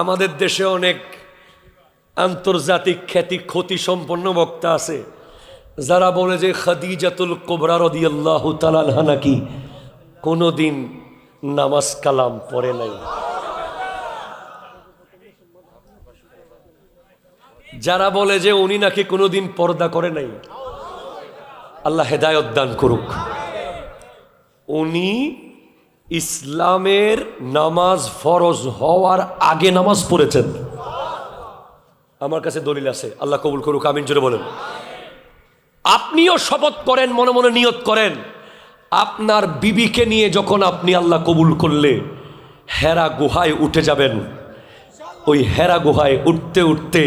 আমাদের দেশে অনেক আন্তর্জাতিক খ্যাতি ক্ষতি সম্পন্ন বক্তা আছে, যারা বলে যে খাদিজাতুল কোবরা রদিয়াল্লাহ তালানহা নাকি কোনোদিন নামাজ কালাম পড়ে নাই। যারা বলে যে উনি নাকি কোনোদিন পর্দা করে নাই, আল্লাহ হেদায়ত দান করুক। উনি ইসলামের নামাজ ফরজ হওয়ার আগে নামাজ পড়েছেন। আমার কাছে দলিল আছে, আল্লাহ কবুল করুক, আমিন, জোরে বলেন। আপনিও শপথ করেন, মনে মনে নিয়ত করেন। আপনার বিবিকে নিয়ে যখন আপনি আল্লাহ কবুল করলে, হেরা গুহায় উঠে যাবেন। ওই হেরা গুহায় উঠতে উঠতে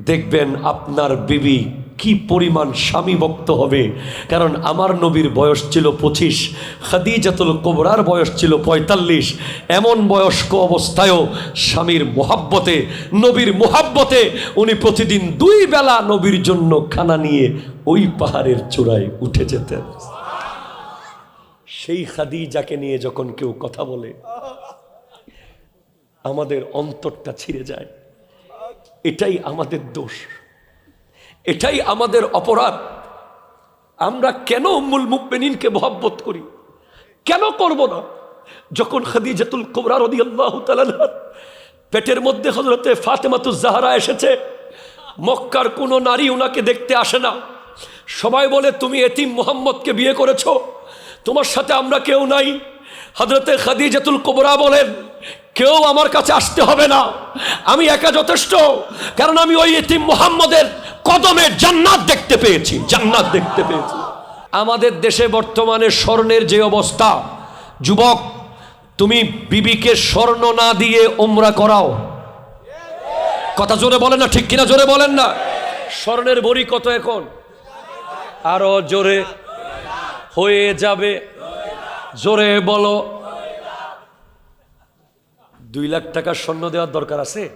দেখবেন আপনার বিবি কি পরিমাণ স্বামী ভক্ত হবে? কারণ আমার নবীর বয়স ছিল পঁচিশ, খাদিজাতুল কোবরার বয়স ছিল পঁয়তাল্লিশ। এমন বয়স্ক অবস্থায়ও স্বামীর মোহাব্বতে, নবীর মোহাব্বতে উনি প্রতিদিন দুই বেলা নবীর জন্য খানা নিয়ে ওই পাহাড়ের চূড়ায় উঠে যেতেন। সেই খাদিজাকে নিয়ে যখন কেউ কথা বলে, আমাদের অন্তরটা ছিঁড়ে যায়। এটাই আমাদের দোষ। এটাই আমাদের অপরাধ। আমরা কেন উম্মুল মুকমেনিনকে মহব্বত করি? কেন করব না? যখন খাদিজাতুল কোবরা রদি আল্লাহ পেটের মধ্যে হজরতে ফাতেমাতুজ জাহারা এসেছে, মক্কার কোনো নারী ওনাকে দেখতে আসে না। সবাই বলে, তুমি এতিম মোহাম্মদকে বিয়ে করেছ? তোমার সাথে আমরা কেউ নাই। হজরতে খাদিজাতুল কোবরা বলেন, কেউ আমার কাছে আসতে হবে না। আমি একা যথেষ্ট, কারণ আমি ওই এতিম মোহাম্মদের কদমে জান্নাত দেখতে পেয়েছি, জান্নাত দেখতে পেয়েছি। আমাদের দেশে বর্তমানে স্বর্ণের যে অবস্থা, যুবক, তুমি বিবিকে স্বর্ণ না দিয়ে ওমরা করাও। কথা জোরে বলেন না, ঠিক কিনা জোরে বলেন না? স্বর্ণের বড়ি কত এখন? আরও জোরে। হয়ে যাবে। জোরে বলো। দুই লাখ টাকা স্বর্ণ দেওয়ার দরকার আছে?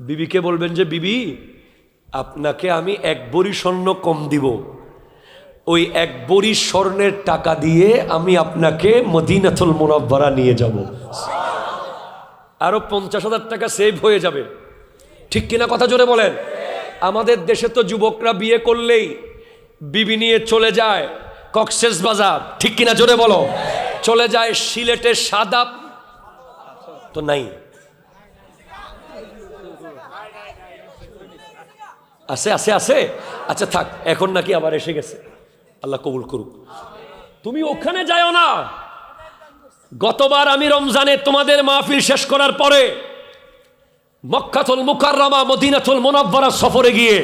বিবিকে বলবেন যে, বিবি আপনাকে আমি এক বড়ি স্বর্ণ কম দিব। ওই এক বড়ি স্বর্ণের টাকা দিয়ে আমি আপনাকে মদিনাথুল মোনাব্বারা নিয়ে যাব। আরও পঞ্চাশ হাজার টাকা সেভ হয়ে যাবে। ঠিক কিনা কথা জোরে বলেন? আমাদের দেশে তো যুবকরা বিয়ে করলেই বিবি নিয়ে চলে যায় কক্সেস বাজার। ঠিক কিনা জোরে বলো? চলে যায় সিলেটের সাদা তো নাই। আছে আছে আছে? আচ্ছা থাক, এখন নাকি আবার এসে গেছে। আল্লাহ কবুল করুক। তুমি ওখানে যাও না। গতবার আমি রমজানে তোমাদের মাহফিল শেষ করার পরে মক্কাতুল মুকাররমা, মদিনাতুল মোনাব্বারা সফরে গিয়ে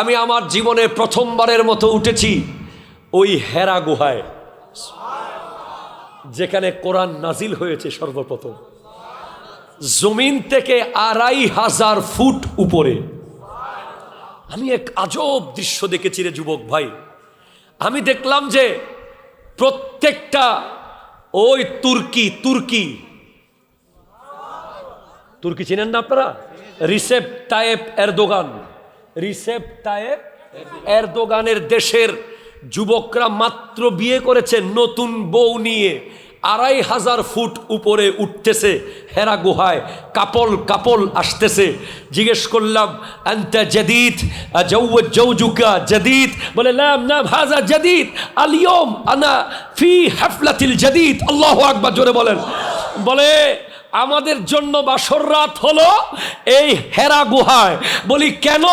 আমি আমার জীবনে প্রথমবারের মতো উঠেছি ওই হেরা গুহায়, যেখানে কোরআন নাজিল হয়েছে সর্বপ্রথম। জমিন থেকে আড়াই হাজার ফুট উপরে। আমি এক আজব দৃশ্য দেখেছি রে যুবক ভাই। আমি দেখলাম যে প্রত্যেকটা ওই তুর্কি তুর্কি। তুর্কি চিনেন না আপনারা? Recep Tayyip Erdogan. Recep Tayyip এরদোগানের দেশের যুবকরা মাত্র বিয়ে করেছে নতুন বউ নিয়ে। আড়াই হাজার ফুট উপরে উঠতেছে, হেরা গুহায় কাপল কাপল আসতেছে। জিজ্ঞেস করলাম, আন্তা জদিত জৌজুকা জদিত বলে, নাম নাম, হাজা জদিত আলিয়ম আনা ফি হাফলাতিল জদিত আল্লাহ আকবার জোরে বলেন। বলে আমাদের জন্য বাসর রাত হলো এই হেরা গুহায়। বলি, কেন?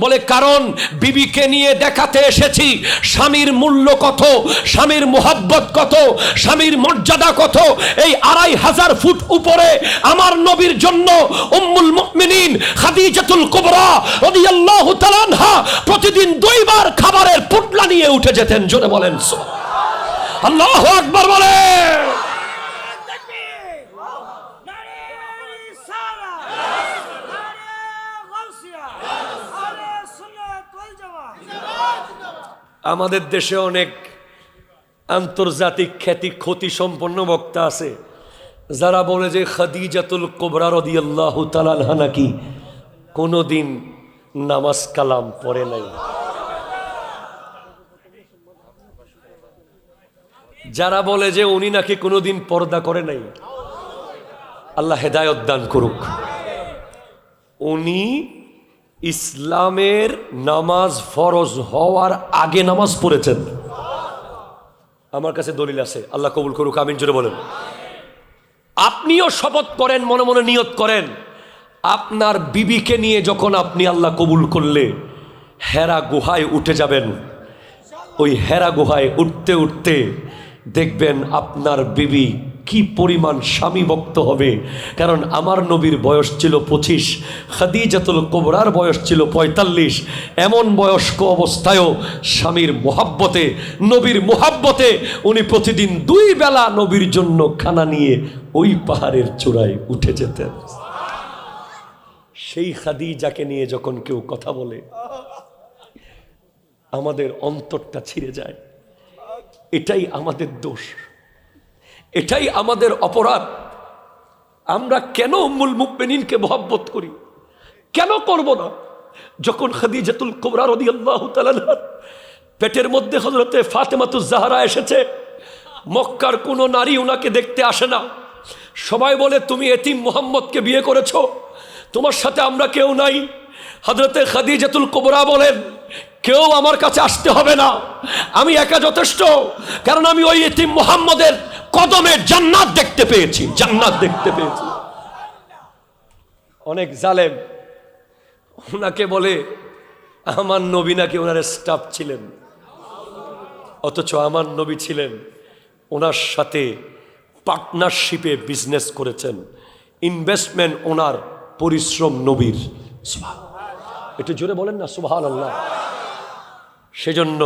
বলে, কারণ বিবিকে নিয়ে দেখাতে এসেছি। স্বামীর মূল্য কত? স্বামীর মোহাব্বত কত? স্বামীর মর্যাদা কত? এই আড়াই হাজার ফুট উপরে আমার নবীর জন্য উম্মুল মুমিনিন খাদিজাতুল কুবরা রাদিয়াল্লাহু তাআলা আনহা প্রতিদিন দুইবার খাবারের পুটলা নিয়ে উঠে যেতেন। জোরে বলেন আল্লাহু আকবার বলেন। আমাদের দেশে অনেক আন্তর্জাতিক খ্যাতি ক্ষতি সম্পন্ন বক্তা আছে, যারা বলে যে খাদিজাতুল কোবরা রদি আল্লাহ তালানহা নাকি কোনোদিন নামাজ কালাম পড়ে নাই। যারা বলে যে উনি নাকি কোনোদিন পর্দা করে নাই, আল্লাহ হেদায়ত দান করুক। উনি ইসলামের নামাজ ফরজ হওয়ার আগে নামাজ পড়েছেন। আমার কাছে দলিল আছে, আল্লাহ কবুল করুক, আমিন, জোরে বলেন। আপনিও শপথ করেন, মনে মনে নিয়ত করেন। আপনার বিবিকে নিয়ে যখন আপনি আল্লাহ কবুল করলে, হেরা গুহায় উঠে যাবেন। ওই হেরা গুহায় উঠতে উঠতে দেখবেন আপনার বিবি কি পরিমাণ স্বামী ভক্ত হবে? কারণ আমার নবীর বয়স ছিল পঁচিশ খাদি খাদিজাতুল কোবরার বয়স ছিল পঁয়তাল্লিশ। এমন বয়স্ক অবস্থায়ও স্বামীর মোহাব্বতে, নবীর মোহাব্বতে উনি প্রতিদিন দুই বেলা নবীর জন্য খানা নিয়ে ওই পাহাড়ের চূড়ায় উঠে যেতেন। সেই খাদিজাকে নিয়ে যখন কেউ কথা বলে, আমাদের অন্তরটা ছিঁড়ে যায়। এটাই আমাদের দোষ। এটাই আমাদের অপরাধ। আমরা কেন উম্মুল মুকমেনিনকে মহব্বত করি? কেন করব না? যখন খাদিজাতুল কোবরা রদি আল্লাহ পেটের মধ্যে হজরতে ফাতেমাতুজ জাহারা এসেছে, মক্কার কোনো নারী ওনাকে দেখতে আসে না। সবাই বলে, তুমি এতিম মোহাম্মদকে বিয়ে করেছ? তোমার সাথে আমরা কেউ নাই। হজরতে খাদিজাতুল কোবরা বলেন, কেউ আমার কাছে আসতে হবে না। আমি একা যথেষ্ট, কারণ আমি ওই এতিম মোহাম্মদের কদমে জান্নাত দেখতে পেয়েছি, জান্নাত দেখতে পেয়েছি। অনেক জালেম, ওনাকে বলে, আমার নবী নাকি ওনার স্টাফ ছিলেন? অথচ আমার নবী ছিলেন, ওনার সাথে পার্টনারশিপে বিজনেস করেছেন ইনভেস্টমেন্ট ওনার পরিশ্রম নবীর। একটু জোরে বলেন না সুবহান আল্লাহ সেজন্য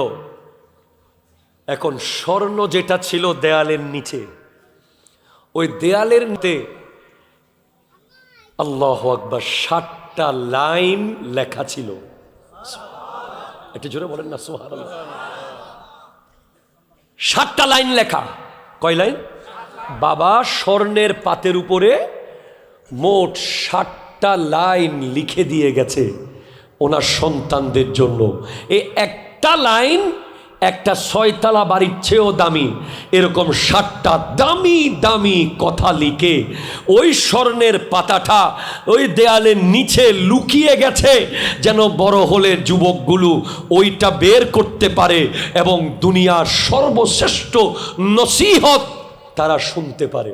এখন স্বর্ণ যেটা ছিল দেয়ালের নিচে, ওই দেয়ালের নিতে আল্লাহ আকবার ষাটটা লাইন লেখা ছিল। একটু জোরে বলেন না সোহার ষাটটা লাইন লেখা। কয় লাইন? বাবা স্বর্ণের পাতের উপরে মোট ষাটটা লাইন লিখে দিয়ে গেছে ওনার সন্তানদের জন্য। এই একটা লাইন একটা ছয়তলা বাড়ির চেয়েও দামি, এরকম ষাটটা দামি দামি কথা লিখে ওই স্বর্ণের পাতাটা ওই দেয়ালের নিচে লুকিয়ে গেছে, যেন বড় হলে যুবকগুলো ওইটা বের করতে পারে এবং দুনিয়ার সর্বশ্রেষ্ঠ নসিহত তারা শুনতে পারে।